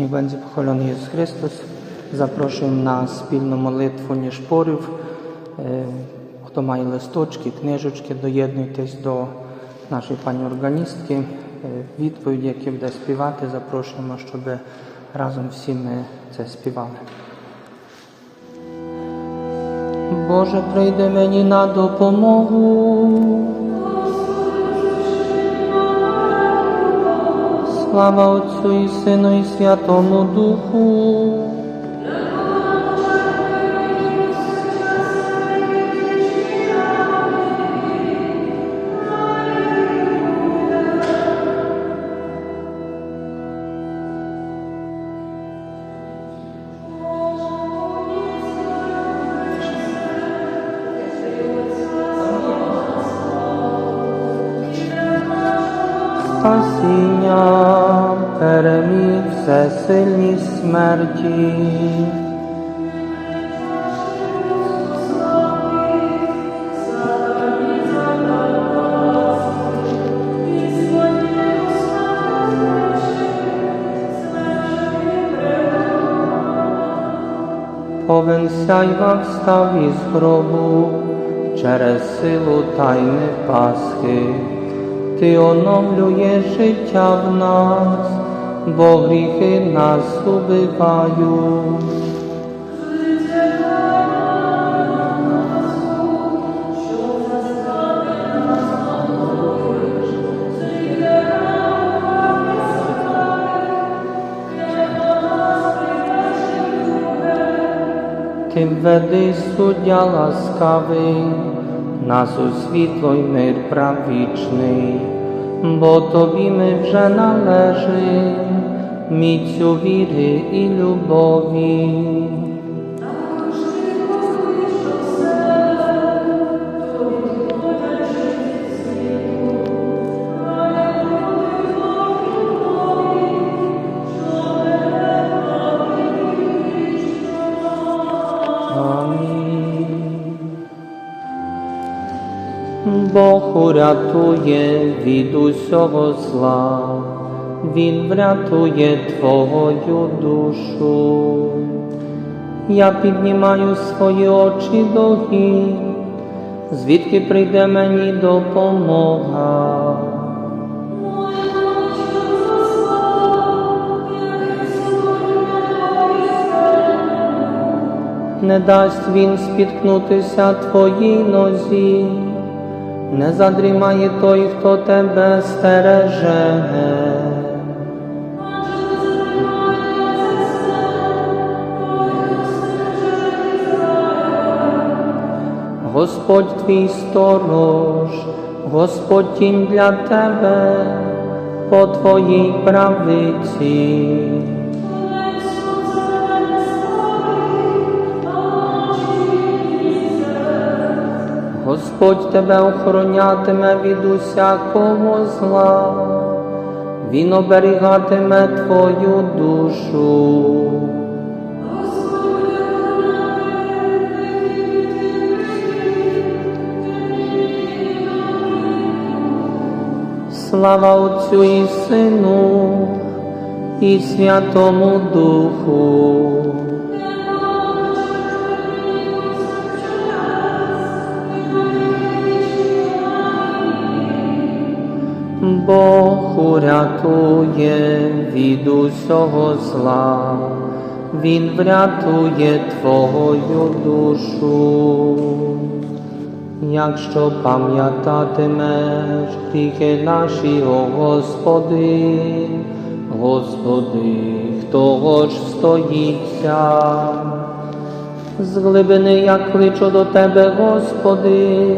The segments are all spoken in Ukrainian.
Niech będzie pochwalony Jezus Chrystus. Запрошуємо на спільну молитву ніжпорів. Е, Хто має листочки, книжечки, доєднуйтесь до нашої пані органістки. Е, Відповіді, які буде співати, запрошуємо, щоб разом всі ми це співали. Боже, прийди мені на допомогу. Слава Отцю і Сину і Святому Духу. Спасіння переміг всесильність смерті. Повен сяйва встав із гробу через силу тайни Пасхи. Ти оновлюєш життя в нас, бо гріхи нас убивають. Ти веди суддя ласкавий, нас у світло й мир правічний, бо тобі ми вже належим, міцю віри і Бог урятує від усього зла, Він врятує твою душу. Я піднімаю свої очі до гір, звідки прийде мені допомога. не дасть він спіткнутися твоїй нозі, не задрімає той, хто тебе стереже. Господь твій сторож, Господь тінь для тебе по твоїй правиці. Господь тебе охоронятиме від усякого зла, Він оберігатиме твою душу. Слава Отцю і Сину і Святому Духу. Бог урятує від усього зла, Він врятує твою душу. Якщо пам'ятатимеш гріхи наші, о Господи, Господи, хто ж стоїться? З глибини я кличу до Тебе, Господи,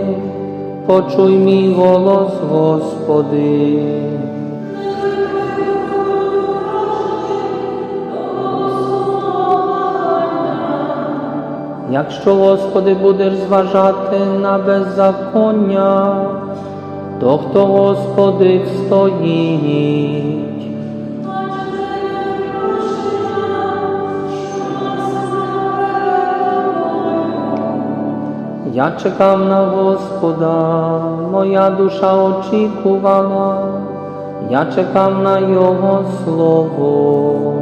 почуй мій голос, Господи. Якщо, Господи, будеш зважати на беззаконня, то хто, Господи, встоїть? Я чекав на Господа, моя душа очікувала, я чекав на Його слово.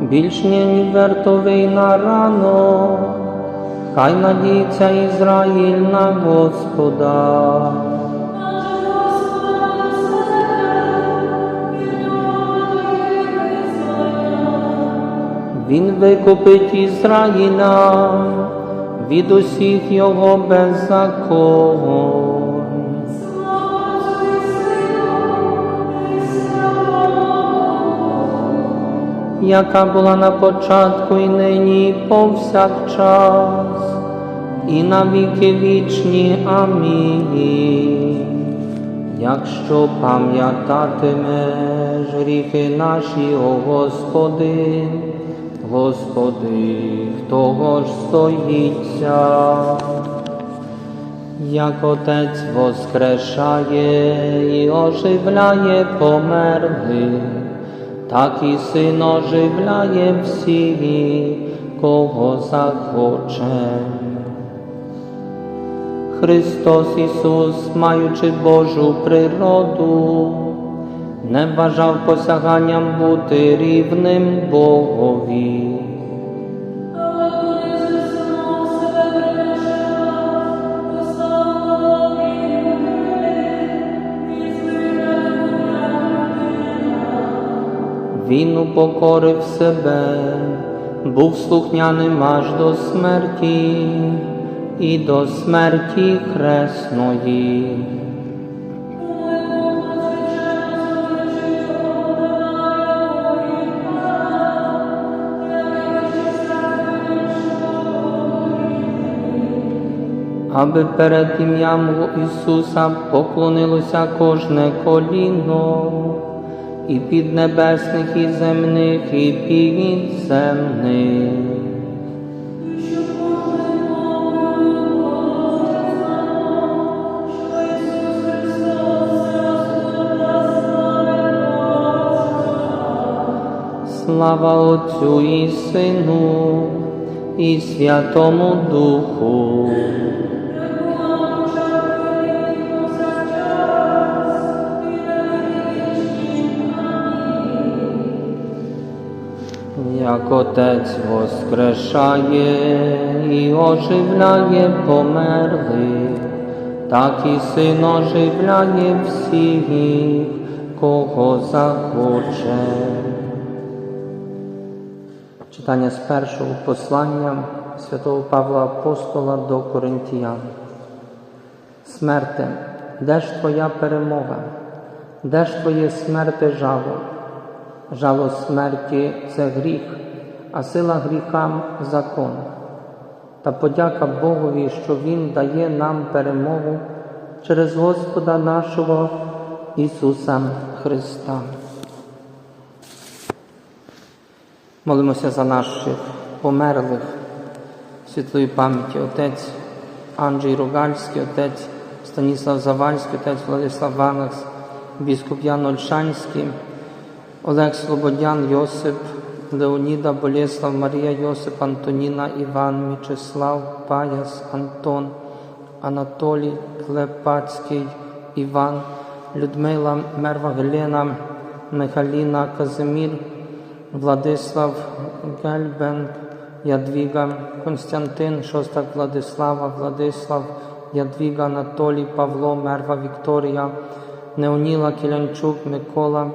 Більш ні вертовий на рано, хай надійця Ізраїль на Господа. Він викупить Ізраїля від усіх його беззаконь. яка була на початку і нині, повсякчас, і на віки вічні. Амінь. Якщо пам'ятатимеш гріхи наші, о Господи, Господи, хто ж стоїться, як Отець воскрешає і оживляє померлих, так і син оживляє всіх, кого захоче. Христос Ісус, маючи Божу природу, не бажав посяганням бути рівним Богові. Він упокорив себе, був слухняним аж до смерті і до смерті хресної. Аби перед ім'ям Ісуса поклонилося кожне коліно, і піднебесних, і земних, і підземних. Слава Отцю і Сину, і Святому Духу. Як Отець воскрешає і оживляє померлих, так і син оживляє всіх, кого захоче. Читання з першого послання святого Павла Апостола до Коринтіян. Смерте, де ж твоя перемога? Де ж твоє смерте жало? Жало смерті це гріх, а сила гріхам закон. Та подяка Богові, що Він дає нам перемогу через Господа нашого Ісуса Христа. Молимося за наших померлих світлої пам'яті, отець Анджей Рогальський, отець Станіслав Завальський, отець Владислав Ванакс, біскуп Ян Ольшанський, Олег Слободян, Йосип, Леоніда, Болєслав, Марія, Йосип, Антоніна, Іван, Мічеслав, Паяс, Антон, Анатолій, Клепацький, Іван, Людмила, Мерва Гелена, Михаліна, Казимір, Владислав, Гельбен, Ядвіга, Константин, Шостак Владислава, Владислав, Ядвіга, Анатолій, Павло, Мерва, Вікторія, Неоніла, Кілянчук, Микола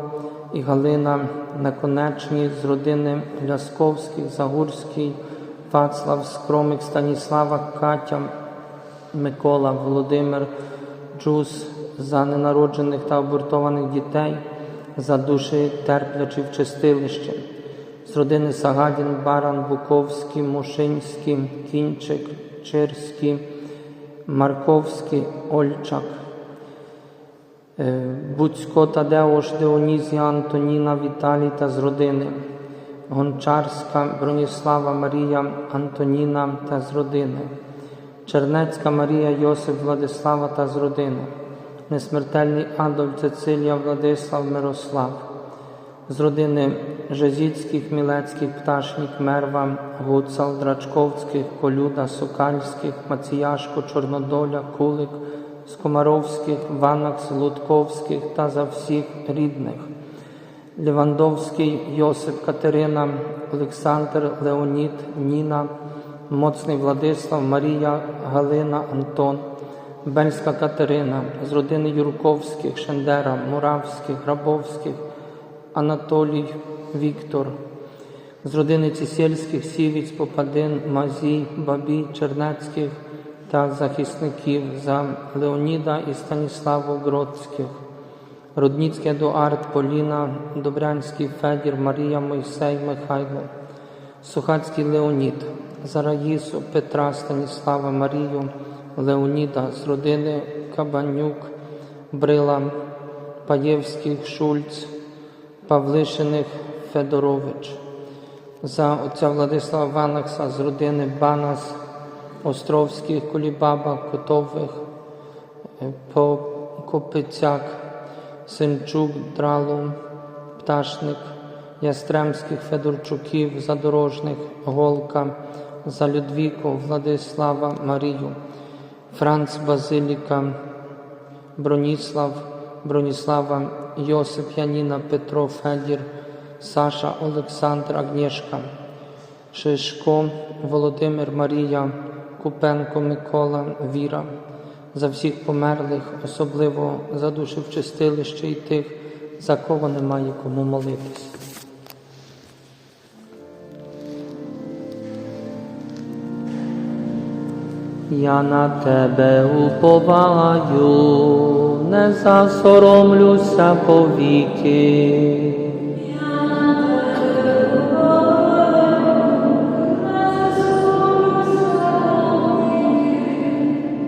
і Галина Наконечні з родини Лясковських, Загурський, Вацлав, Скромик, Станіслава, Катя, Микола, Володимир, Джус за ненароджених та абортованих дітей, за душі терплячі в чистилище, з родини Сагадін, Баран, Буковський, Мушинський, Кінчик, Чирський, Марковський, Ольчак. Е, Буцько Тадеуш, Деонізія, Антоніна, Віталій та з родини, Гончарська, Броніслава Марія, Антоніна та з родини, Чернецька Марія, Йосип, Владислава та з родини, Несмертельний Адольф, Цицилія, Владислав, Мирослав, з родини Жезіцьких, Мілецьких, Пташнік, Мерва, Гуцал, Драчковських, Колюда, Сокальських, Маціяшко, Чорнодоля, Кулик, Скомаровських, Ванакс, Лутковських та за всіх рідних, Лівандовський Йосип Катерина, Олександр Леонід, Ніна, Моцний Владислав, Марія, Галина, Антон, Бельська Катерина, з родини Юрковських, Шендера, Муравських, Грабовських, Анатолій, Віктор, з родини Цісельських, Сівіць, Попадин, Мазій, Бабій, Чернецьких та захисників за Леоніда і Станіславу Гродських. Рудніцький Едуард, Поліна, Добрянський Федір, Марія, Мойсей, Михайло, Сухацький Леонід, за Раїсу, Петра, Станіслава, Марію, Леоніда з родини Кабанюк, Брила, Паєвських, Шульц, Павлишиних, Федорович, за отця Владислава Ванакса з родини Банас, Островських, Кулібаба, Котових, Копицяк, Симчук, Дралу, Пташник, Ястремських, Федорчуків, Задорожних, Голка, Залюдвіку, Владислава, Марію, Франц Базиліка, Броніслав, Броніслава, Йосип Яніна, Петро, Федір, Саша, Олександр, Агнєшка, Шишко, Володимир, Марія, Купенко, Микола, Віра, за всіх померлих, особливо за душі в чистилище і тих, за кого немає кому молитись. Я на тебе уповаю, не засоромлюся повіки.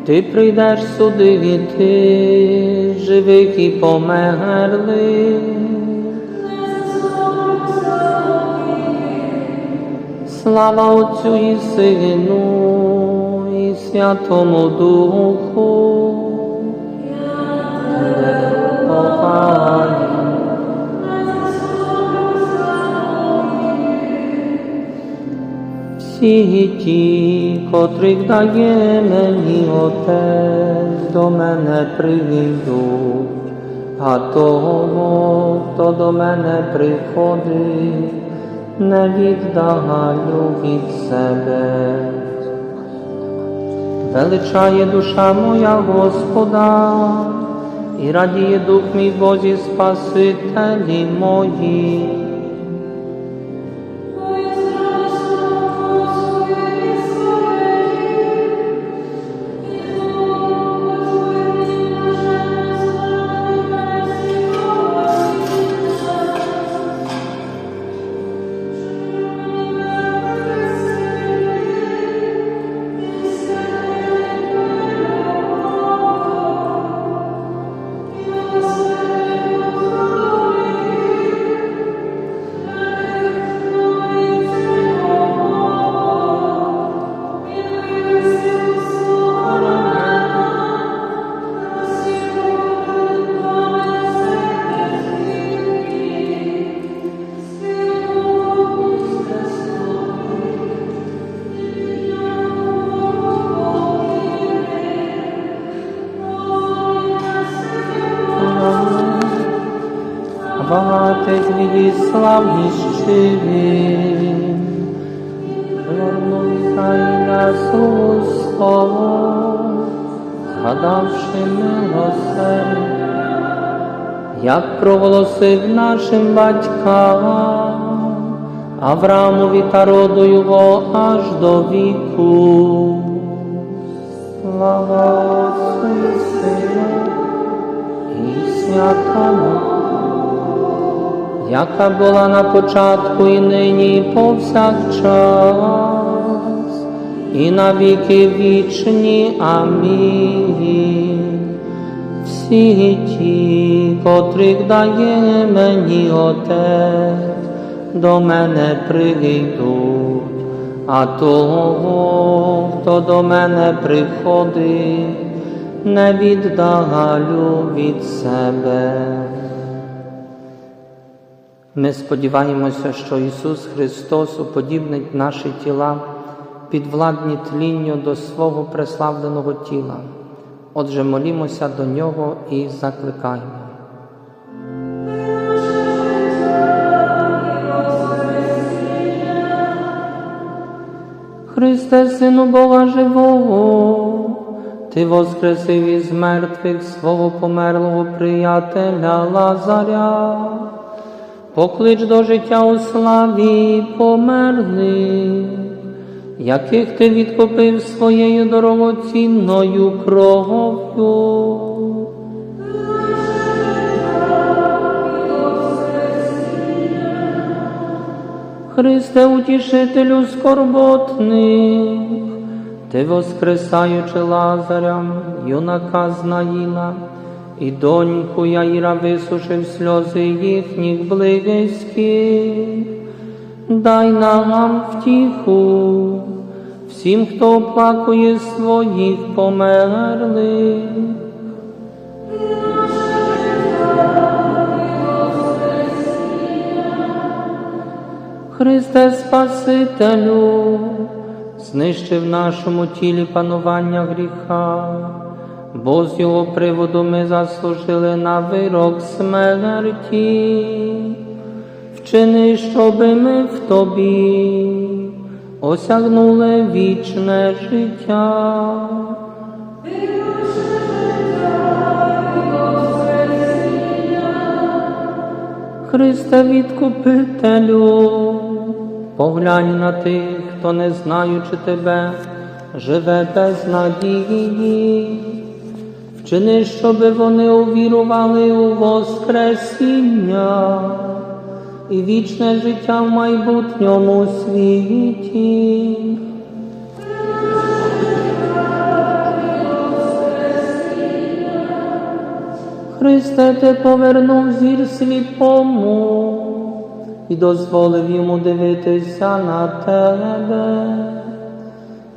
Ти прийдеш судити живих і померлих. Слава Отцю і Сину і Святому Духу. Всі ті, котрих дає мені Отець, до мене прийдуть, а того, хто до мене приходить, не віддалю від себе. Величає душа моя Господа, і радіє дух мій Бозі Спасителі мої. Як проголосив нашим батькам, Авраамові та роду його аж до віку. Слава Отцю і Сину Святому яка була на початку і нині, повсякчас, і на віки вічні. Амінь. Всі ті, котрих дає мені Отець, до мене прийдуть, а того, хто до мене приходить, не віддалю від себе. Ми сподіваємося, що Ісус Христос уподібнить наші тіла підвладні тлінню до свого преславленого тіла. Отже, молімося до нього і закликаємо. Христе, Сину Бога Живого, Ти воскресив із мертвих свого померлого приятеля Лазаря, поклич до життя у славі померлих яких ти відкупив своєю дорогоцінною кров'ю. Христе, утішителю скорботних, ти воскресаючи Лазаря, юнака Знаїна, і доньку Яїра висушив сльози їхніх близьких, дай нам втіху всім, хто оплакує своїх померлих. Христе Спасителю, знищив в нашому тілі панування гріха, бо з його приводу ми заслужили на вирок смерті. Вчини, щоби ми в тобі осягнули вічне життя. Христе відкупителю, поглянь на тих, хто не знаючи тебе, живе без надії. Вчини, щоби вони увірували у Воскресіння і вічне життя в майбутньому світі. Христе, ти повернув зір сліпому і дозволив йому дивитися на тебе.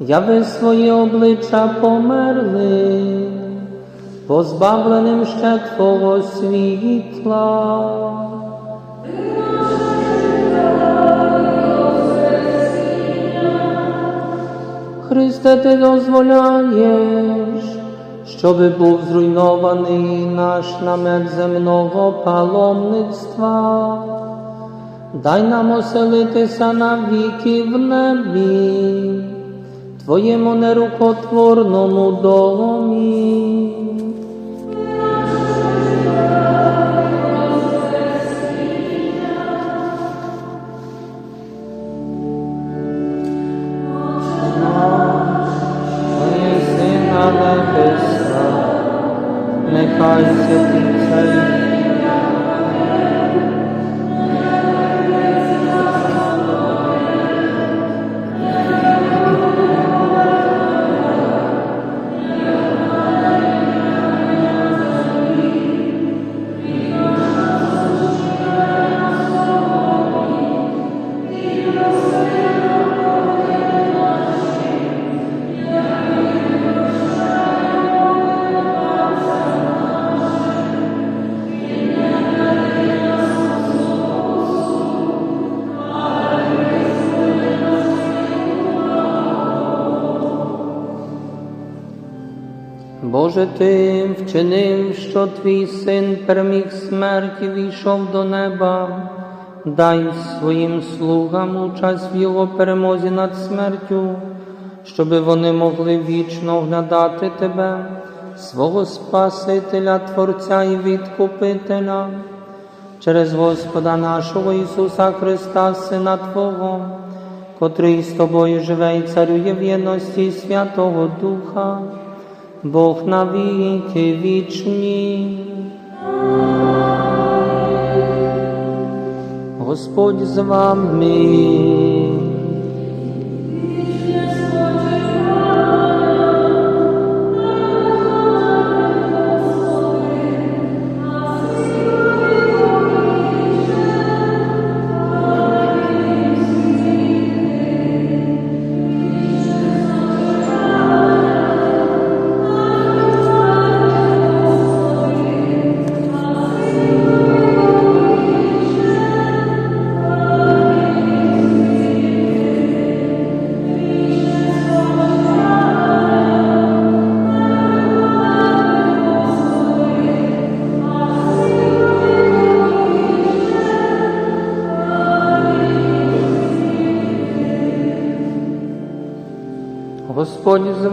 Яви своє обличчя померли, позбавленим ще Твого світла. Христе, ти дозволяєш, щоби був зруйнований наш намет земного паломництва. Дай нам оселитися навіки в небі, Твоєму нерукотворному домі. May God sit in silence. Боже, Ти вчинив, що твій син переміг смерть і війшов до неба. Дай своїм слугам участь в його перемозі над смертю, щоби вони могли вічно оглядати Тебе, свого Спасителя, Творця і Відкупителя, через Господа нашого Ісуса Христа, Сина Твого, котрий з тобою живе і царює в єдності Святого Духа. Бог навіки вічні. Господь з вами.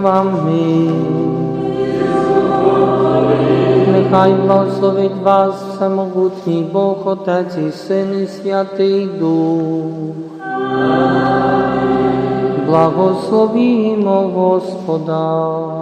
Вами. Нехай благословить вас всемогутній Бог, Отець і Син і Святий Дух. Благословімо Господа.